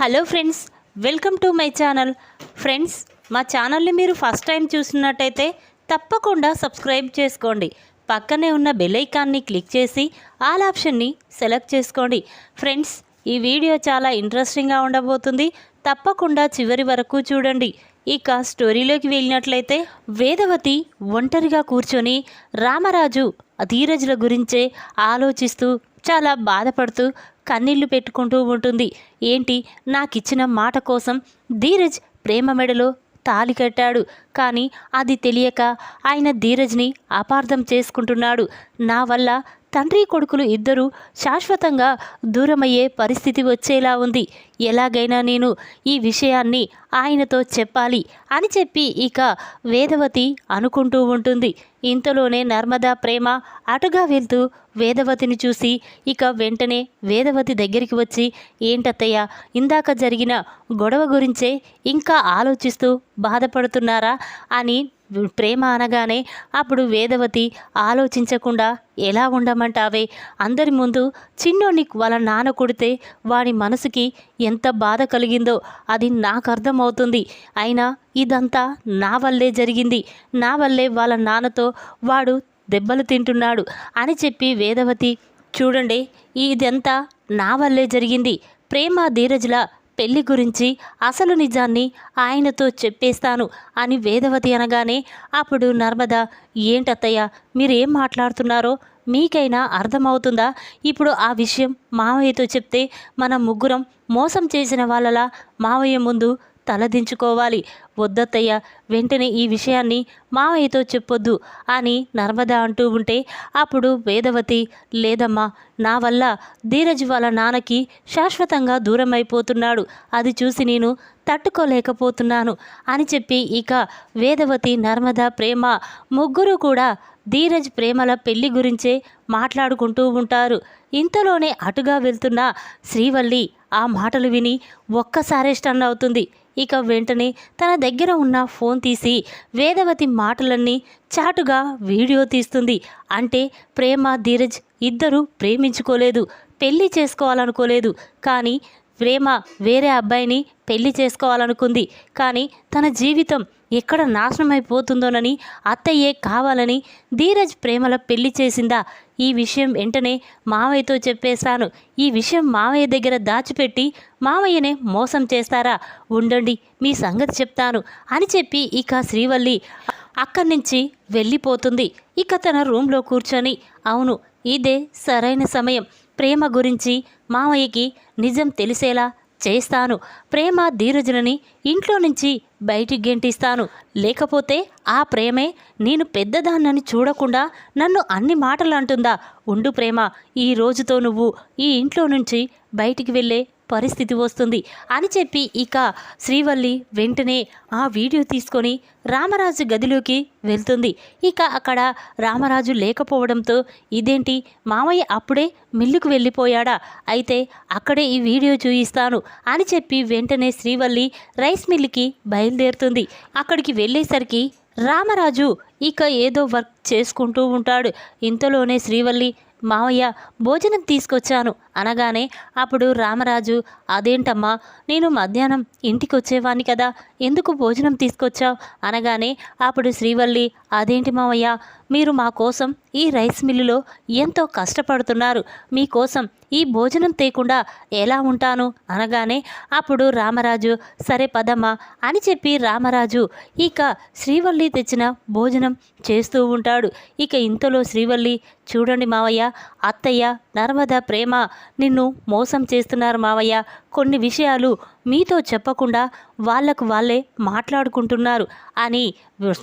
Hello friends welcome to my channel. Friends మా ఛానల్ని మీరు ఫస్ట్ టైం చూసినట్టయితే తప్పకుండా సబ్స్క్రైబ్ చేసుకోండి. పక్కనే ఉన్న బెల్ ఐకాన్ని క్లిక్ చేసి ఆల్ ఆప్షన్ని సెలెక్ట్ చేసుకోండి. ఫ్రెండ్స్ ఈ వీడియో చాలా ఇంట్రెస్టింగ్గా ఉండబోతుంది. తప్పకుండా చివరి వరకు చూడండి. ఇక స్టోరీలోకి వెళ్ళినట్లయితే వేదవతి ఒంటరిగా కూర్చొని రామరాజు ధీరజుల గురించే ఆలోచిస్తూ చాలా బాధపడుతూ కన్నీళ్ళు పెట్టుకుంటూ ఉంటుంది. ఏంటి? నాకిచ్చిన మాట కోసం ధీరజ్ ప్రేమ మెడలో తాలి కట్టాడు. కానీ అది తెలియక ఆయన ధీరజ్ని అపార్థం చేసుకుంటున్నాడు. నా వల్ల తండ్రి కొడుకులు ఇద్దరూ శాశ్వతంగా దూరమయ్యే పరిస్థితి వచ్చేలా ఉంది. ఎలాగైనా నేను ఈ విషయాన్ని ఆయనతో చెప్పాలి అని చెప్పి ఇక వేదవతి అనుకుంటూ ఉంటుంది. ఇంతలోనే నర్మదా ప్రేమ అటుగా వెళ్తూ వేదవతిని చూసి ఇక వెంటనే వేదవతి దగ్గరికి వచ్చి ఏంటత్తయ్య ఇందాక జరిగిన గొడవ గురించే ఇంకా ఆలోచిస్తూ బాధపడుతున్నారా? అని ప్రేమ అనగానే అప్పుడు వేదవతి ఆలోచించకుండా ఎలా ఉండమంటావే? అందరి ముందు చిన్నోని వాళ్ళ నాన్న కొడితే వాడి మనసుకి ఎంత బాధ కలిగిందో అది నాకు అర్థమవుతుంది. అయినా ఇదంతా నా వల్లే జరిగింది. నా వల్లే వాళ్ళ నాన్నతో వాడు దెబ్బలు తింటున్నాడు అని చెప్పి వేదవతి చూడండి ఇదంతా నా వల్లే జరిగింది. ప్రేమ ధీరజుల పెళ్ళి గురించి అసలు నిజాన్ని ఆయనతో చెప్పేస్తాను అని వేదవతి అనగానే అప్పుడు నర్మద ఏంటత్తయ్య మీరేం మాట్లాడుతున్నారో? మీకైనా అర్థమవుతుందా? ఇప్పుడు ఆ విషయం మావయ్యతో చెప్తే మన ముగ్గురం మోసం చేసిన వాళ్ళలా మావయ్య ముందు తలదించుకోవాలి. వద్దత్తయ్య వెంటనే ఈ విషయాన్ని మావయ్యతో చెప్పొద్దు అని నర్మద అంటూ ఉంటే అప్పుడు వేదవతి లేదమ్మా నా వల్ల ధీరజ్ వాళ్ళ నాన్నకి శాశ్వతంగా దూరం అయిపోతున్నాడు అది చూసి నేను తట్టుకోలేకపోతున్నాను అని చెప్పి ఇక వేదవతి నర్మద ప్రేమ ముగ్గురు కూడా ధీరజ్ ప్రేమల పెళ్ళి గురించే మాట్లాడుకుంటూ ఉంటారు. ఇంతలోనే అటుగా వెళ్తున్న శ్రీవల్లి ఆ మాటలు విని ఒక్కసారే స్టన్ అవుతుంది. ఇక వెంటనే తన దగ్గర ఉన్న ఫోన్ తీసి వేదవతి మాటలన్నీ చాటుగా వీడియో తీస్తుంది. అంటే ప్రేమ ధీరజ్ ఇద్దరూ ప్రేమించుకోలేదు. పెళ్ళి చేసుకోవాలనుకోలేదు. కానీ ప్రేమ వేరే అబ్బాయిని పెళ్ళి చేసుకోవాలనుకుంది. కానీ తన జీవితం ఎక్కడ నాశనమైపోతుందోనని అత్తయ్యే కావాలని ధీరజ్ ప్రేమల పెళ్ళి చేసిందా? ఈ విషయం వెంటనే మావయ్యతో చెప్పేశాను. ఈ విషయం మావయ్య దగ్గర దాచిపెట్టి మావయ్యనే మోసం చేస్తారా? ఉండండి మీ సంగతి చెప్తాను అని చెప్పి ఇక శ్రీవల్లి అక్కడి నుంచి వెళ్ళిపోతుంది. ఇక తన రూమ్లో కూర్చొని అవును ఇదే సరైన సమయం. ప్రేమ గురించి మామయ్యకి నిజం తెలిసేలా చేస్తాను. ప్రేమ ధీరజులని ఇంట్లో నుంచి బయటికి గెంటిస్తాను. లేకపోతే ఆ ప్రేమే నేను పెద్దదాన్నని చూడకుండా నన్ను అన్ని మాటలు అంటుందా ఉండు ప్రేమ ఈ రోజుతో నువ్వు ఈ ఇంట్లో నుంచి బయటికి వెళ్ళే పరిస్థితి వస్తుంది అని చెప్పి ఇక శ్రీవల్లి వెంటనే ఆ వీడియో తీసుకొని రామరాజు గదిలోకి వెళ్తుంది. ఇక అక్కడ రామరాజు లేకపోవడంతో ఇదేంటి? మామయ్య అప్పుడే మిల్లుకు వెళ్ళిపోయాడా? అయితే అక్కడే ఈ వీడియో చూయిస్తాను అని చెప్పి వెంటనే శ్రీవల్లి రైస్ మిల్లుకి బయలుదేరుతుంది. అక్కడికి వెళ్ళేసరికి రామరాజు ఇక ఏదో వర్క్ చేసుకుంటూ ఉంటాడు. ఇంతలోనే శ్రీవల్లి మావయ్య భోజనం తీసుకొచ్చాను అనగానే అప్పుడు రామరాజు అదేంటమ్మా నేను మధ్యాహ్నం ఇంటికి వచ్చేవాణ్ణి కదా ఎందుకు భోజనం తీసుకొచ్చావు? అనగానే అప్పుడు శ్రీవల్లి అదేంటి మావయ్య మీరు మా కోసం ఈ రైస్ మిల్లులో ఎంతో కష్టపడుతున్నారు. మీకోసం ఈ భోజనం తేకుండా ఎలా ఉంటాను? అనగానే అప్పుడు రామరాజు సరే పదమ్మా అని చెప్పి రామరాజు ఇక శ్రీవల్లి తెచ్చిన భోజనం చేస్తూ ఉంటాడు. ఇక ఇంతలో శ్రీవల్లి చూడండి మావయ్య అత్తయ్య నర్మద ప్రేమ నిన్ను మోసం చేస్తున్నారు మావయ్య. కొన్ని విషయాలు మీతో చెప్పకుండా వాళ్ళకు వాళ్ళే మాట్లాడుకుంటున్నారు అని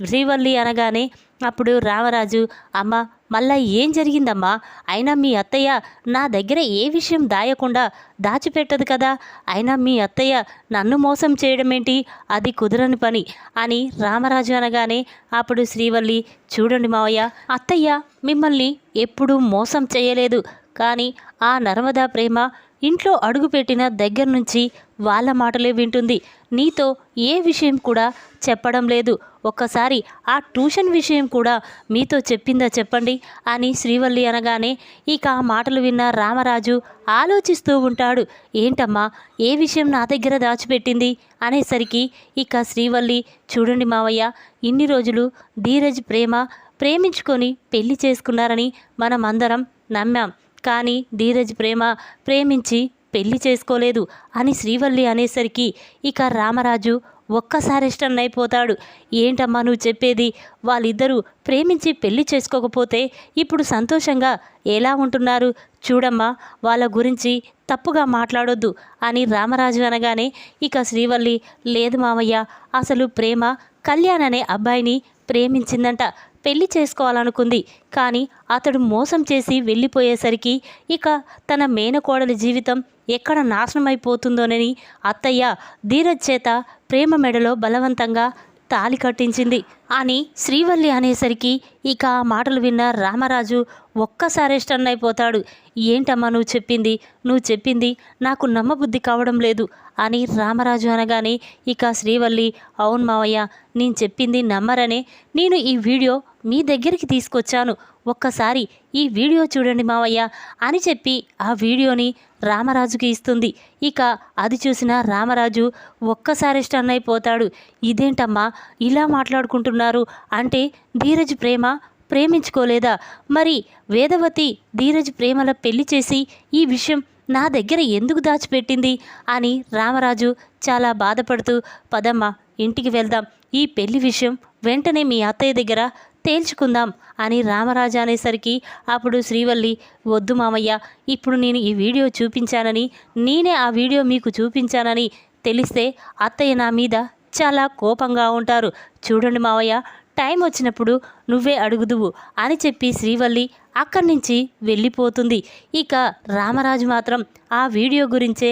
శ్రీవల్లి అనగానే అప్పుడు రామరాజు అమ్మ మళ్ళా ఏం జరిగిందమ్మా? అయినా మీ అత్తయ్య నా దగ్గర ఏ విషయం దాయకుండా దాచిపెట్టదు కదా? అయినా మీ అత్తయ్య నన్ను మోసం చేయడం ఏంటి అది కుదరని పని అని రామరాజు అనగానే అప్పుడు శ్రీవల్లి చూడండి మావయ్య అత్తయ్య మిమ్మల్ని ఎప్పుడూ మోసం చేయలేదు. కానీ ఆ నర్మదా ప్రేమ ఇంట్లో అడుగుపెట్టిన దగ్గర నుంచి వాళ్ళ మాటలే వింటుంది. నీతో ఏ విషయం కూడా చెప్పడం లేదు. ఒక్కసారి ఆ ట్యూషన్ విషయం కూడా మీతో చెప్పిందా చెప్పండి అని శ్రీవల్లి అనగానే ఇక ఆ మాటలు విన్న రామరాజు ఆలోచిస్తూ ఉంటాడు. ఏంటమ్మా ఏ విషయం నా దగ్గర దాచిపెట్టింది? అనేసరికి ఇక శ్రీవల్లి చూడండి మావయ్య ఇన్ని రోజులు ధీరజ్ ప్రేమ ప్రేమించుకొని పెళ్ళి చేసుకున్నారని మనం అందరం నమ్మాం. కానీ ధీరజ్ ప్రేమ ప్రేమించి పెళ్ళి చేసుకోలేదు అని శ్రీవల్లి అనేసరికి ఇక రామరాజు ఒక్కసారి స్టన్ అయిపోతాడు ఏంటమ్మా నువ్వు చెప్పేది? వాళ్ళిద్దరూ ప్రేమించి పెళ్ళి చేసుకోకపోతే ఇప్పుడు సంతోషంగా ఎలా ఉంటున్నారు? చూడమ్మా వాళ్ళ గురించి తప్పుగా మాట్లాడొద్దు అని రామరాజు అనగానే ఇక శ్రీవల్లి లేదు మావయ్య అసలు ప్రేమ కళ్యాణ్ అనే అబ్బాయిని ప్రేమించిందంట. పెళ్ళి చేసుకోవాలనుకుంది. కానీ అతడు మోసం చేసి వెళ్ళిపోయేసరికి ఇక తన మేనకోడలి జీవితం ఎక్కడ నాశనమైపోతుందోనని అత్తయ్య ధీరజ్ చేత ప్రేమ మెడలో బలవంతంగా తాలి కట్టించింది. అని శ్రీవల్లి అనేసరికి ఇక ఆ మాటలు విన్న రామరాజు ఒక్కసారే స్టన్ అయిపోతాడు. ఏంటమ్మా నువ్వు చెప్పింది? నువ్వు చెప్పింది నాకు నమ్మబుద్ధి కావడం లేదు అని రామరాజు అనగానే ఇక శ్రీవల్లి అవును మావయ్య నేను చెప్పింది నమ్మరనే. నేను ఈ వీడియో మీ దగ్గరికి తీసుకొచ్చాను. ఒక్కసారి ఈ వీడియో చూడండి మావయ్య అని చెప్పి ఆ వీడియోని రామరాజుకి ఇస్తుంది. ఇక అది చూసిన రామరాజు ఒక్కసారి స్టన్ అయిపోతాడు. ఇదేంటమ్మా? ఇలా మాట్లాడుకుంటున్నారు. అంటే ధీరజ్ ప్రేమ ప్రేమించుకోలేదా? మరి వేదవతి ధీరజ్ ప్రేమల పెళ్ళి చేసి ఈ విషయం నా దగ్గర ఎందుకు దాచిపెట్టింది? అని రామరాజు చాలా బాధపడుతూ పదమ్మ ఇంటికి వెళ్దాం. ఈ పెళ్ళి విషయం వెంటనే మీ అత్తయ్య దగ్గర తేల్చుకుందాం అని రామరాజు అనేసరికి అప్పుడు శ్రీవల్లి వద్దు మామయ్య ఇప్పుడు నేను ఈ వీడియో చూపించానని నేనే ఆ వీడియో మీకు చూపించానని తెలిస్తే అత్తయ్య నా మీద చాలా కోపంగా ఉంటారు. చూడండి మావయ్య టైం వచ్చినప్పుడు నువ్వే అడుగుదువు అని చెప్పి శ్రీవల్లి అక్కడి నుంచి వెళ్ళిపోతుంది. ఇక రామరాజు మాత్రం ఆ వీడియో గురించే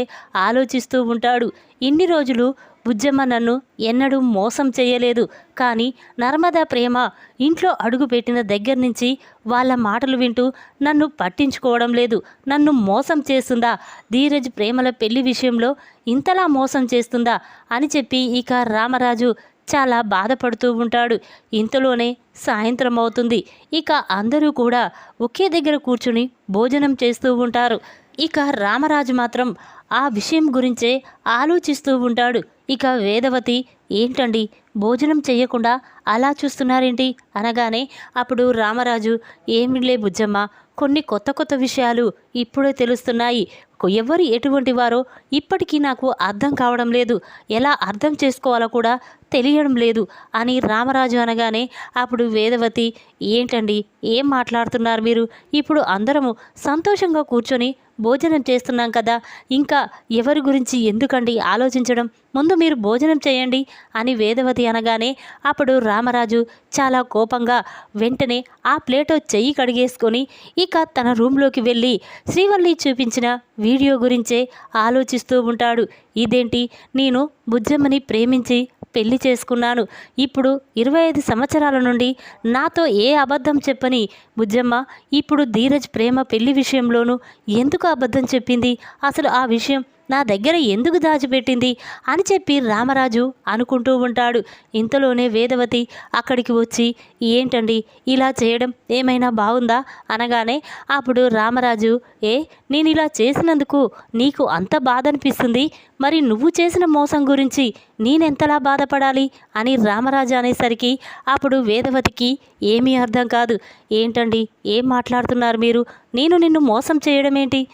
ఆలోచిస్తూ ఉంటాడు. ఇన్ని రోజులు బుజ్జమ్మ నన్ను ఎన్నడూ మోసం చేయలేదు. కానీ నర్మదా ప్రేమ ఇంట్లో అడుగు పెట్టిన దగ్గర నుంచి వాళ్ళ మాటలు వింటూ నన్ను పట్టించుకోవడం లేదు. నన్ను మోసం చేస్తుందా? ధీరజ్ ప్రేమల పెళ్ళి విషయంలో ఇంతలా మోసం చేస్తుందా? అని చెప్పి ఇక రామరాజు చాలా బాధపడుతూ ఉంటాడు. ఇంతలోనే సాయంత్రం అవుతుంది. ఇక అందరూ కూడా ఒకే దగ్గర కూర్చుని భోజనం చేస్తూ ఉంటారు. ఇక రామరాజు మాత్రం ఆ విషయం గురించే ఆలోచిస్తూ ఉంటాడు. ఇక వేదవతి ఏంటండి? భోజనం చెయ్యకుండా అలా చూస్తున్నారేంటి? అనగానే అప్పుడు రామరాజు ఏమిలే బుజ్జమ్మ కొన్ని కొత్త కొత్త విషయాలు ఇప్పుడే తెలుస్తున్నాయి. ఎవరు ఎటువంటి వారో ఇప్పటికీ నాకు అర్థం కావడం లేదు. ఎలా అర్థం చేసుకోవాలో కూడా తెలియడం లేదు అని రామరాజు అనగానే అప్పుడు వేదవతి ఏంటండి? ఏం మాట్లాడుతున్నారు మీరు? ఇప్పుడు అందరము సంతోషంగా కూర్చొని భోజనం చేస్తున్నాం కదా. ఇంకా ఎవరి గురించి ఎందుకండి ఆలోచించడం? ముందు మీరు భోజనం చేయండి అని వేదవతి అనగానే అప్పుడు రామరాజు చాలా కోపంగా వెంటనే ఆ ప్లేటో చెయ్యి కడిగేసుకొని ఇక తన రూమ్లోకి వెళ్ళి శ్రీవల్లి చూపించిన వీడియో గురించే ఆలోచిస్తూ ఉంటాడు. ఇదేంటి? నేను బుజ్జమ్మని ప్రేమించి పెళ్ళి చేసుకున్నాను. ఇప్పుడు ఇరవై ఐదు సంవత్సరాల నుండి నాతో ఏ అబద్ధం చెప్పని బుజ్జమ్మ ఇప్పుడు ధీరజ్ ప్రేమ పెళ్ళి విషయంలోనూ ఎందుకు అబద్ధం చెప్పింది? అసలు ఆ విషయం నా దగ్గర ఎందుకు దాచిపెట్టింది? అని చెప్పి రామరాజు అనుకుంటూ ఉంటాడు. ఇంతలోనే వేదవతి అక్కడికి వచ్చి ఏంటండి ఇలా చేయడం? ఏమైనా బాగుందా? అనగానే అప్పుడు రామరాజు ఏ నేను ఇలా చేసినందుకు నీకు అంత బాధ అనిపిస్తుంది మరి నువ్వు చేసిన మోసం గురించి నేనెంతలా బాధపడాలి? అని రామరాజు అనేసరికి అప్పుడు వేదవతికి ఏమీ అర్థం కాదు. ఏంటండి? ఏం మాట్లాడుతున్నారు మీరు? నేను నిన్ను మోసం చేయడం ఏంటి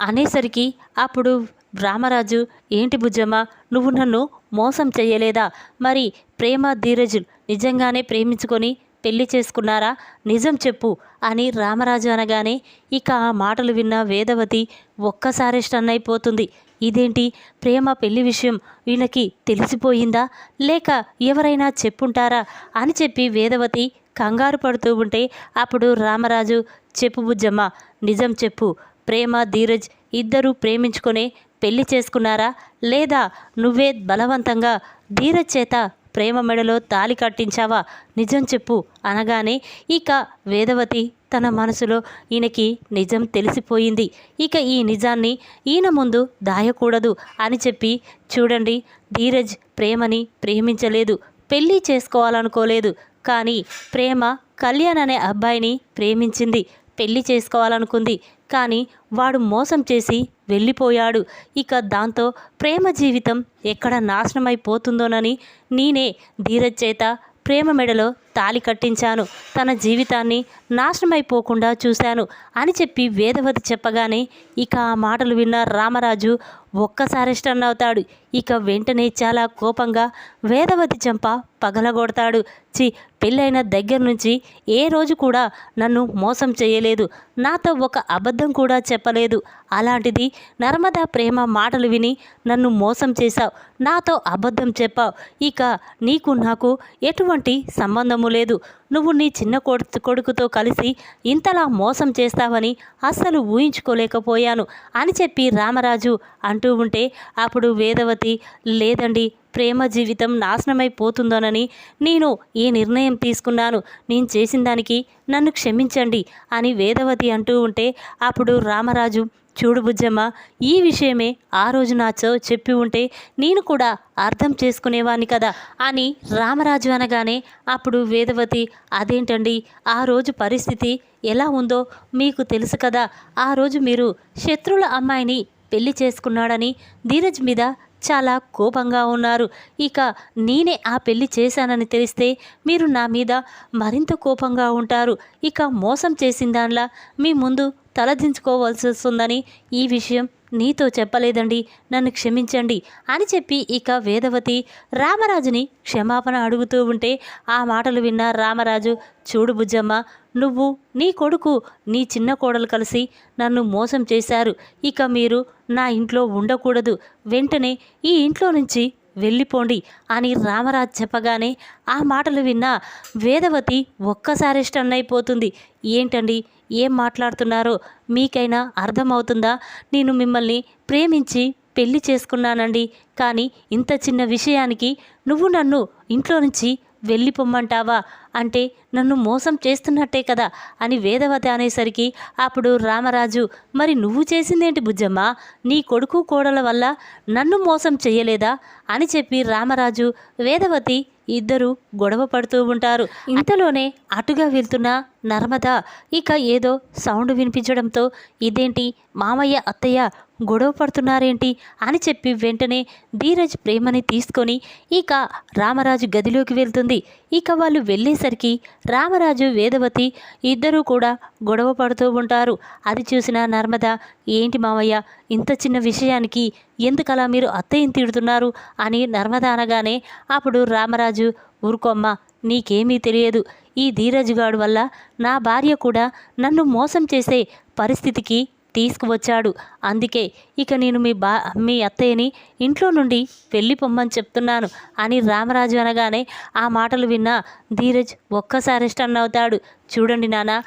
అనేసరికి అప్పుడు రామరాజు ఏంటి బుజ్జమ్మ నువ్వు నన్ను మోసం చెయ్యలేదా? మరి ప్రేమ ధీరజు నిజంగానే ప్రేమించుకొని పెళ్ళి చేసుకున్నారా? నిజం చెప్పు అని రామరాజు అనగానే ఇక ఆ మాటలు విన్న వేదవతి ఒక్కసారి స్టన్ అయిపోతుంది. ఇదేంటి? ప్రేమ పెళ్ళి విషయం వీళ్ళకి తెలిసిపోయిందా? లేక ఎవరైనా చెప్పుంటారా? అని చెప్పి వేదవతి కంగారు పడుతూ ఉంటే అప్పుడు రామరాజు చెప్పు బుజ్జమ్మ నిజం చెప్పు. ప్రేమ ధీరజ్ ఇద్దరూ ప్రేమించుకొనే పెళ్ళి చేసుకున్నారా? లేదా నువ్వే బలవంతంగా ధీరజ్ చేత ప్రేమ మెడలో తాలి కట్టించావా? నిజం చెప్పు అనగానే ఇక వేదవతి తన మనసులో ఈయనకి నిజం తెలిసిపోయింది. ఇక ఈ నిజాన్ని ఈయన ముందు దాయకూడదు అని చెప్పి చూడండి ధీరజ్ ప్రేమని ప్రేమించలేదు పెళ్ళి చేసుకోవాలనుకోలేదు. కానీ ప్రేమ కళ్యాణ్ అనే అబ్బాయిని ప్రేమించింది పెళ్ళి చేసుకోవాలనుకుంది. కానీ వాడు మోసం చేసి వెళ్ళిపోయాడు. ఇక దాంతో ప్రేమ జీవితం ఎక్కడ నాశనమైపోతుందోనని నేనే ధీరజ్ చేత ప్రేమ మెడలో తాలి కట్టించాను. తన జీవితాన్ని నాశనమైపోకుండా చూశాను అని చెప్పి వేదవతి చెప్పగానే ఇక ఆ మాటలు విన్న రామరాజు ఒక్కసారి స్టన్ అవుతాడు. ఇక వెంటనే చాలా కోపంగా వేదవతి చెంప పగలగొడతాడు. చి పెళ్ళైన దగ్గర నుంచి ఏ రోజు కూడా నన్ను మోసం చేయలేదు. నాతో ఒక అబద్ధం కూడా చెప్పలేదు. అలాంటిది నర్మదా ప్రేమ మాటలు విని నన్ను మోసం చేశావు. నాతో అబద్ధం చెప్పావు. ఇక నీకు నాకు ఎటువంటి సంబంధం అవసరము లేదు. నువ్వు నీ చిన్న కొడుకుతో కలిసి ఇంతలా మోసం చేస్తావని అస్సలు ఊహించుకోలేకపోయాను అని చెప్పి రామరాజు అంటూ ఉంటే అప్పుడు వేదవతి లేదండి ప్రేమ జీవితం నాశనమైపోతుందోనని నేను ఈ నిర్ణయం తీసుకున్నాను? నేను చేసిన దానికి నన్ను క్షమించండి అని వేదవతి అంటూ ఉంటే అప్పుడు రామరాజు చూడు బుజ్జమ్మ ఈ విషయమే ఆ రోజు నాచో చెప్పి ఉంటే నేను కూడా అర్థం చేసుకునేవాణ్ణి కదా అని రామరాజు అనగానే అప్పుడు వేదవతి అదేంటండి ఆ రోజు పరిస్థితి ఎలా ఉందో మీకు తెలుసు కదా ఆ రోజు మీరు శత్రువుల అమ్మాయిని పెళ్ళి చేసుకున్నాడని ధీరజ్ మీద చాలా కోపంగా ఉన్నారు. ఇక నేనే ఆ పెళ్ళి చేశానని తెలిస్తే మీరు నా మీద మరింత కోపంగా ఉంటారు. ఇక మోసం చేసిన దానిలా మీ ముందు తలదించుకోవాల్సి వస్తుందని ఈ విషయం నీతో చెప్పలేదండి. నన్ను క్షమించండి అని చెప్పి ఇక వేదవతి రామరాజుని క్షమాపణ అడుగుతూ ఉంటే ఆ మాటలు విన్న రామరాజు చూడు బుజ్జమ్మ నువ్వు నీ కొడుకు నీ చిన్న కోడలు కలిసి నన్ను మోసం చేశారు. ఇక మీరు నా ఇంట్లో ఉండకూడదు. వెంటనే ఈ ఇంట్లో నుంచి వెళ్ళిపోండి అని రామరాజ్ చెప్పగానే ఆ మాటలు విన్న వేదవతి ఒక్కసారి స్టన్ అయిపోతుంది ఏంటండి? ఏం మాట్లాడుతున్నారో? మీకైనా అర్థమవుతుందా? నేను మిమ్మల్ని ప్రేమించి పెళ్ళి చేసుకున్నానండి. కానీ ఇంత చిన్న విషయానికి నువ్వు నన్ను ఇంట్లో నుంచి వెళ్ళిపోమ్మంటావా? అంటే నన్ను మోసం చేస్తున్నట్టే కదా అని వేదవతి అనేసరికి అప్పుడు రామరాజు మరి నువ్వు చేసిందేంటి బుజ్జమ్మ? నీ కొడుకు కోడల వల్ల నన్ను మోసం చేయలేదా? అని చెప్పి రామరాజు వేదవతి ఇద్దరు గొడవ పడుతూ ఉంటారు. ఇంతలోనే అటుగా వెళ్తున్న నర్మద ఇక ఏదో సౌండ్ వినిపించడంతో ఇదేంటి మామయ్య అత్తయ్య గొడవ పడుతున్నారేంటి అని చెప్పి వెంటనే ధీరజ్ ప్రేమని తీసుకొని ఇక రామరాజు గదిలోకి వెళ్తుంది. ఇక వాళ్ళు వెళ్ళేసరికి రామరాజు వేదవతి ఇద్దరూ కూడా గొడవ పడుతూ ఉంటారు. అది చూసిన నర్మద ఏంటి మామయ్య ఇంత చిన్న విషయానికి ఎందుకలా మీరు అత్తయ్యని తిడుతున్నారు? అని నర్మద అనగానే అప్పుడు రామరాజు ఊరుకోమ్మ నీకేమీ తెలియదు. ఈ ధీరజుగాడు వల్ల నా భార్య కూడా నన్ను మోసం చేసే పరిస్థితికి తీసుకువచ్చాడు. అందుకే ఇక నేను మీ బా మీ అత్తయ్యని ఇంట్లో నుండి వెళ్ళిపోమ్మని చెప్తున్నాను అని రామరాజు అనగానే ఆ మాటలు విన్న ధీరజ్ ఒక్కసారి స్టన్ అవుతాడు. చూడండి నాన్న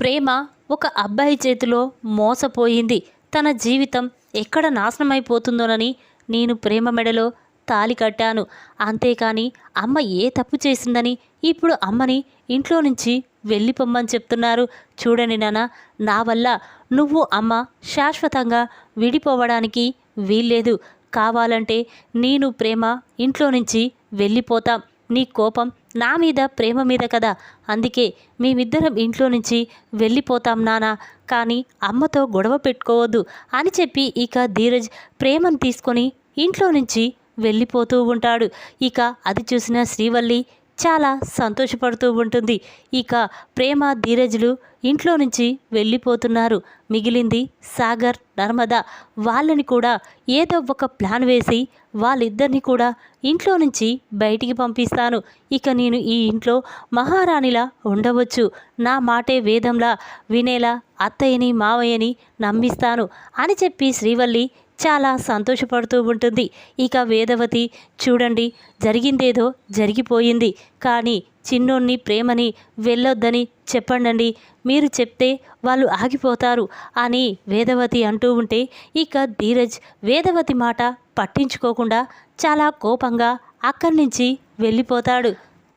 ప్రేమ ఒక అబ్బాయి చేతిలో మోసపోయింది. తన జీవితం ఎక్కడ నాశనమైపోతుందోనని నేను ప్రేమ మెడలో తాలి కట్టాను. అంతేకాని అమ్మ ఏ తప్పు చేసిందని ఇప్పుడు అమ్మని ఇంట్లో నుంచి వెళ్ళిపోమ్మని చెప్తున్నారు. చూడండి నాన్న నా వల్ల నువ్వు అమ్మ శాశ్వతంగా విడిపోవడానికి వీల్లేదు. కావాలంటే నేను ప్రేమ ఇంట్లో నుంచి వెళ్ళిపోతాం. నీ కోపం నా మీద ప్రేమ మీద కదా. అందుకే మేమిద్దరం ఇంట్లో నుంచి వెళ్ళిపోతాం నానా. కానీ అమ్మతో గొడవ పెట్టుకోవద్దు అని చెప్పి ఇక ధీరజ్ ప్రేమను తీసుకొని ఇంట్లో నుంచి వెళ్ళిపోతూ ఉంటాడు. ఇక అది చూసిన శ్రీవల్లి చాలా సంతోషపడుతూ ఉంటుంది. ఇక ప్రేమ ధీరజులు ఇంట్లో నుంచి వెళ్ళిపోతున్నారు. మిగిలింది సాగర్ నర్మద. వాళ్ళని కూడా ఏదో ఒక ప్లాన్ వేసి వాళ్ళిద్దరిని కూడా ఇంట్లో నుంచి బయటికి పంపిస్తాను. ఇక నేను ఈ ఇంట్లో మహారాణిలా ఉండవచ్చు. నా మాటే వేదంలా వినేలా అత్తయ్యని మావయ్యని నమ్మిస్తాను అని చెప్పి శ్రీవల్లి చాలా సంతోషపడుతూ ఉంటుంది. ఇక వేదవతి చూడండి జరిగిందేదో జరిగిపోయింది. కానీ చిన్నోన్ని ప్రేమని వెళ్ళొద్దని చెప్పండి మీరు చెప్తే వాళ్ళు ఆగిపోతారు అని వేదవతి అంటూ ఉంటే ఇక ధీరజ్ వేదవతి మాట పట్టించుకోకుండా చాలా కోపంగా అక్కడి నుంచి వెళ్ళిపోతాడు.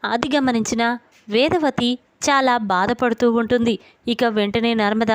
అది గమనించిన వేదవతి చాలా బాధపడుతూ ఉంటుంది. ఇక వెంటనే నర్మద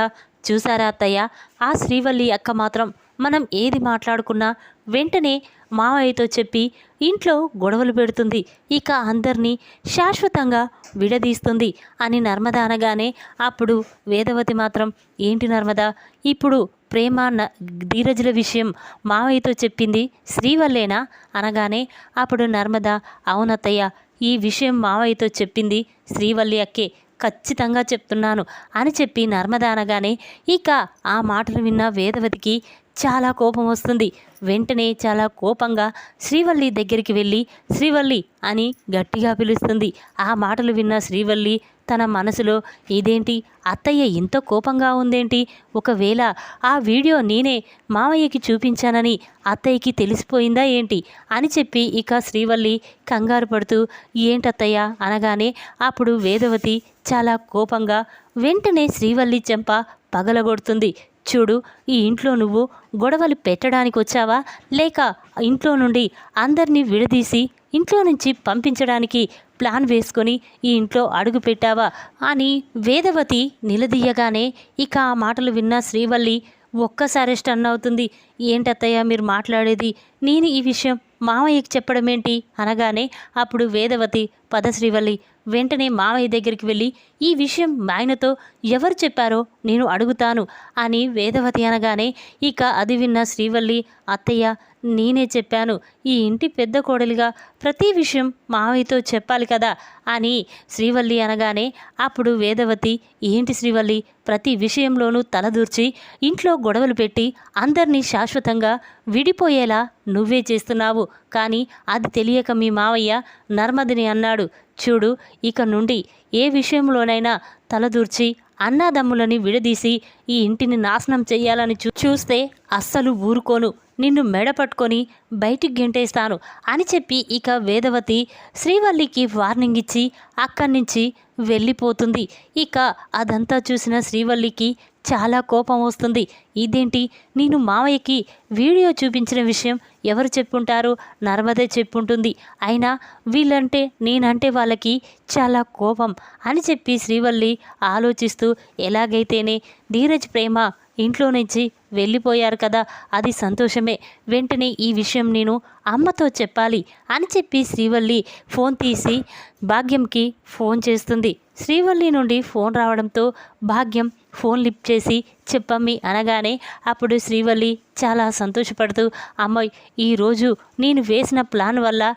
చూసారా అత్తయ్య? ఆ శ్రీవల్లి అక్క మాత్రం మనం ఏది మాట్లాడుకున్నా వెంటనే మావయ్యతో చెప్పి ఇంట్లో గొడవలు పెడుతుంది. ఇక అందరినీ శాశ్వతంగా విడదీస్తుంది అని నర్మద అనగానే అప్పుడు వేదవతి మాత్రం ఏంటి నర్మద? ఇప్పుడు ప్రేమ న- ధీరజుల విషయం మావయ్యతో చెప్పింది శ్రీవల్లేనా? అనగానే అప్పుడు నర్మద అవునత్తయ్య ఈ విషయం మావయ్యతో చెప్పింది శ్రీవల్లి అక్కే. ఖచ్చితంగా చెప్తున్నాను అని చెప్పి నర్మద అనగానే ఇక ఆ మాటలు విన్న వేదవతికి చాలా కోపం వస్తుంది. వెంటనే చాలా కోపంగా శ్రీవల్లి దగ్గరికి వెళ్ళి శ్రీవల్లి అని గట్టిగా పిలుస్తుంది. ఆ మాటలు విన్న శ్రీవల్లి తన మనసులో ఇదేంటి? అత్తయ్య ఇంత కోపంగా ఉందేంటి? ఒకవేళ ఆ వీడియో నేనే మామయ్యకి చూపించానని అత్తయ్యకి తెలిసిపోయిందా ఏంటి? అని చెప్పి ఇక శ్రీవల్లి కంగారు పడుతూ ఏంటత్తయ్య? అనగానే అప్పుడు వేదవతి చాలా కోపంగా వెంటనే శ్రీవల్లి చెంప పగలగొడుతుంది. చూడు ఈ ఇంట్లో నువ్వు గొడవలు పెట్టడానికి వచ్చావా లేక ఇంట్లో నుండి అందరినీ విడదీసి ఇంట్లో నుంచి పంపించడానికి ప్లాన్ వేసుకొని ఈ ఇంట్లో అడుగు పెట్టావా? అని వేదవతి నిలదీయగానే ఇక ఆ మాటలు విన్న శ్రీవల్లి ఒక్కసారి స్టన్ అవుతుంది ఏంటత్తయ్య మీరు మాట్లాడేది? నేను ఈ విషయం మామయ్యకి చెప్పడం ఏంటి అనగానే అప్పుడు వేదవతి పదశ్రీవల్లి వెంటనే మామయ్య దగ్గరికి వెళ్ళి ఈ విషయం ఆయనతో ఎవరు చెప్పారో నేను అడుగుతాను అని వేదవతి అనగానే ఇక అది విన్న శ్రీవల్లి అత్తయ్య నేనే చెప్పాను ఈ ఇంటి పెద్ద కోడలిగా ప్రతి విషయం మావయ్యతో చెప్పాలి కదా అని శ్రీవల్లి అనగానే అప్పుడు వేదవతి ఏంటి శ్రీవల్లి ప్రతి విషయంలోనూ తలదూర్చి ఇంట్లో గొడవలు పెట్టి అందరినీ శాశ్వతంగా విడిపోయేలా నువ్వే చేస్తున్నావు కానీ అది తెలియక మీ మావయ్య నర్మదిని అన్నాడు. చూడు ఇక నుండి ఏ విషయంలోనైనా తలదూర్చి అన్నాదమ్ములని విడదీసి ఈ ఇంటిని నాశనం చెయ్యాలని చూ చూస్తే అస్సలు ఊరుకోను. నిన్ను మెడ పట్టుకొని బయటికి గెంటేస్తాను అని చెప్పి ఇక వేదవతి శ్రీవల్లికి వార్నింగ్ ఇచ్చి అక్కడి నుంచి వెళ్ళిపోతుంది. ఇక అదంతా చూసిన శ్రీవల్లికి చాలా కోపం వస్తుంది. ఇదేంటి? నేను మావయ్యకి వీడియో చూపించిన విషయం ఎవరు చెప్పుంటారు? నర్మదే చెప్పుంటుంది. అయినా వీళ్ళంటే నేనంటే వాళ్ళకి చాలా కోపం అని చెప్పి శ్రీవల్లి ఆలోచిస్తూ ఎలాగైతేనే ధీరజ్ ప్రేమ ఇంట్లో నుంచి వెళ్ళిపోయారు కదా అది సంతోషమే. వెంటనే ఈ విషయం నేను అమ్మతో చెప్పాలి అని చెప్పి శ్రీవల్లి ఫోన్ తీసి భాగ్యంకి ఫోన్ చేస్తుంది. శ్రీవల్లి నుండి ఫోన్ రావడంతో భాగ్యం ఫోన్ లిఫ్ట్ చేసి చెప్పమ్మి అనగానే అప్పుడు శ్రీవల్లి చాలా సంతోషపడుతూ అమ్మాయి ఈరోజు నేను వేసిన ప్లాన్ వల్ల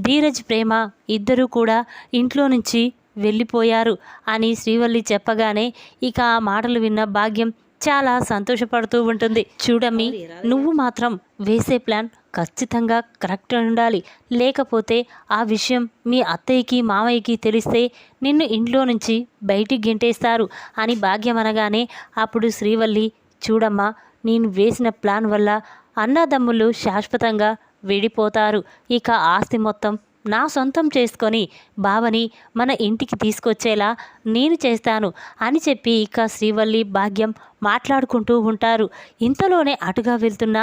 ధీరజ్ ప్రేమ ఇద్దరూ కూడా ఇంట్లో నుంచి వెళ్ళిపోయారు అని శ్రీవల్లి చెప్పగానే ఇక ఆ మాటలు విన్న భాగ్యం చాలా సంతోషపడుతూ ఉంటుంది. చూడమ్మి నువ్వు మాత్రం వేసే ప్లాన్ ఖచ్చితంగా కరెక్ట్ ఉండాలి. లేకపోతే ఆ విషయం మీ అత్తయ్యకి మామయ్యకి తెలిస్తే నిన్ను ఇంట్లో నుంచి బయటికి గెంటేస్తారు అని భాగ్యం అనగానే అప్పుడు శ్రీవల్లి చూడమ్మా నేను వేసిన ప్లాన్ వల్ల అన్నదమ్ములు శాశ్వతంగా విడిపోతారు. ఇక ఆస్తి మొత్తం నా సొంతం చేసుకొని బావని మన ఇంటికి తీసుకొచ్చేలా నేను చేస్తాను అని చెప్పి ఇక శ్రీవల్లి భాగ్యం మాట్లాడుకుంటూ ఉంటారు. ఇంతలోనే అటుగా వెళ్తున్న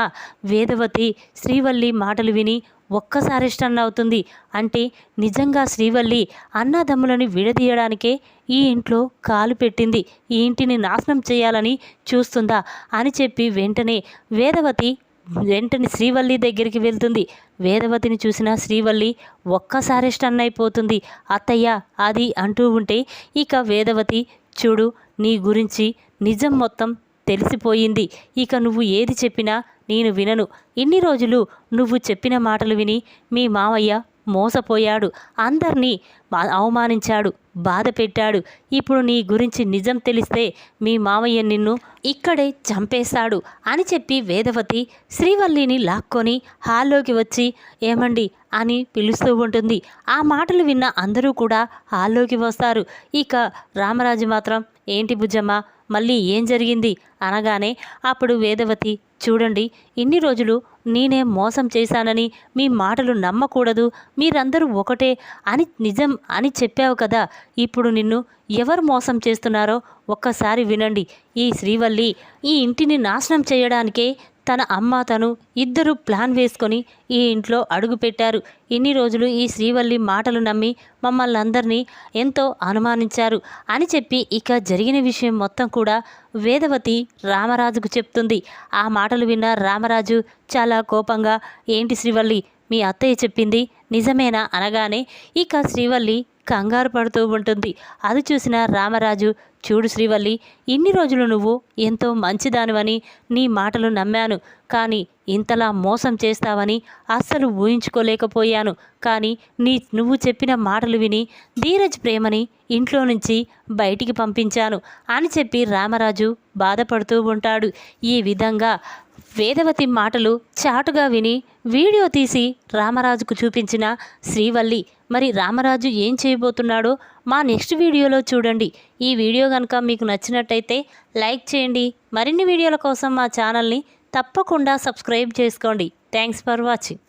వేదవతి శ్రీవల్లి మాటలు విని ఒక్కసారి స్టన్ అవుతుంది. అంటే నిజంగా శ్రీవల్లి అన్నదమ్ములను విడదీయడానికే ఈ ఇంట్లో కాలు పెట్టింది. ఈ ఇంటిని నాశనం చేయాలని చూస్తుందా అని చెప్పి వెంటనే వేదవతి వెంటనే శ్రీవల్లి దగ్గరికి వెళ్తుంది. వేదవతిని చూసిన శ్రీవల్లి ఒక్కసారి స్టన్ అయిపోతుంది. అత్తయ్య అది అంటూ ఉంటే ఇక వేదవతి చూడు నీ గురించి నిజం మొత్తం తెలిసిపోయింది. ఇక నువ్వు ఏది చెప్పినా నేను వినను. ఇన్ని రోజులు నువ్వు చెప్పిన మాటలు విని మీ మావయ్య మోసపోయాడు. అందరినీ అవమానించాడు బాధ పెట్టాడు ఇప్పుడు నీ గురించి నిజం తెలిస్తే మీ మామయ్య నిన్ను ఇక్కడే చంపేశాడు అని చెప్పి వేదవతి శ్రీవల్లిని లాక్కొని హాల్లోకి వచ్చి ఏమండి? అని పిలుస్తూ ఉంటుంది. ఆ మాటలు విన్న అందరూ కూడా హాల్లోకి వస్తారు. ఇక రామరాజు మాత్రం ఏంటి భుజమ్మ మళ్ళీ ఏం జరిగింది అనగానే అప్పుడు వేదవతి చూడండి ఇన్ని రోజులు నేనే మోసం చేశానని మీ మాటలు నమ్మకూడదు మీరందరూ ఒకటే అని నిజం అని చెప్పావు కదా ఇప్పుడు నిన్ను ఎవరు మోసం చేస్తున్నారో ఒక్కసారి వినండి. ఈ శ్రీవల్లి ఈ ఇంటిని నాశనం చేయడానికే తన అమ్మ తను ఇద్దరు ప్లాన్ వేసుకొని ఈ ఇంట్లో అడుగుపెట్టారు ఇన్ని రోజులు ఈ శ్రీవల్లి మాటలు నమ్మి మమ్మల్ని అందరినీ ఎంతో అనుమానించారు. అని చెప్పి ఇక జరిగిన విషయం మొత్తం కూడా వేదవతి రామరాజుకు చెప్తుంది. ఆ మాటలు విన్న రామరాజు చాలా కోపంగా ఏంటి శ్రీవల్లి? మీ అత్తయ్య చెప్పింది నిజమేనా? అనగానే ఇక శ్రీవల్లి కంగారు పడుతూ ఉంటుంది. అది చూసిన రామరాజు చూడు శ్రీవల్లి ఇన్ని రోజులు నువ్వు ఎంతో మంచిదానివని నీ మాటలు నమ్మాను. కానీ ఇంతలా మోసం చేస్తావని అస్సలు ఊహించుకోలేకపోయాను. కానీ నీ నువ్వు చెప్పిన మాటలు విని ధీరజ్ ప్రేమని ఇంట్లో నుంచి బయటికి పంపించాను అని చెప్పి రామరాజు బాధపడుతూ ఉంటాడు. ఈ విధంగా వేదవతి మాటలు చాటుగా విని వీడియో తీసి రామరాజుకు చూపించిన శ్రీవల్లి మరి రామరాజు ఏం చేయబోతున్నాడో మా నెక్స్ట్ వీడియోలో చూడండి. ఈ వీడియో కనుక మీకు నచ్చినట్టయితే లైక్ చేయండి. మరిన్ని వీడియోల కోసం మా ఛానల్ని తప్పకుండా సబ్స్క్రైబ్ చేసుకోండి. Thanks for watching.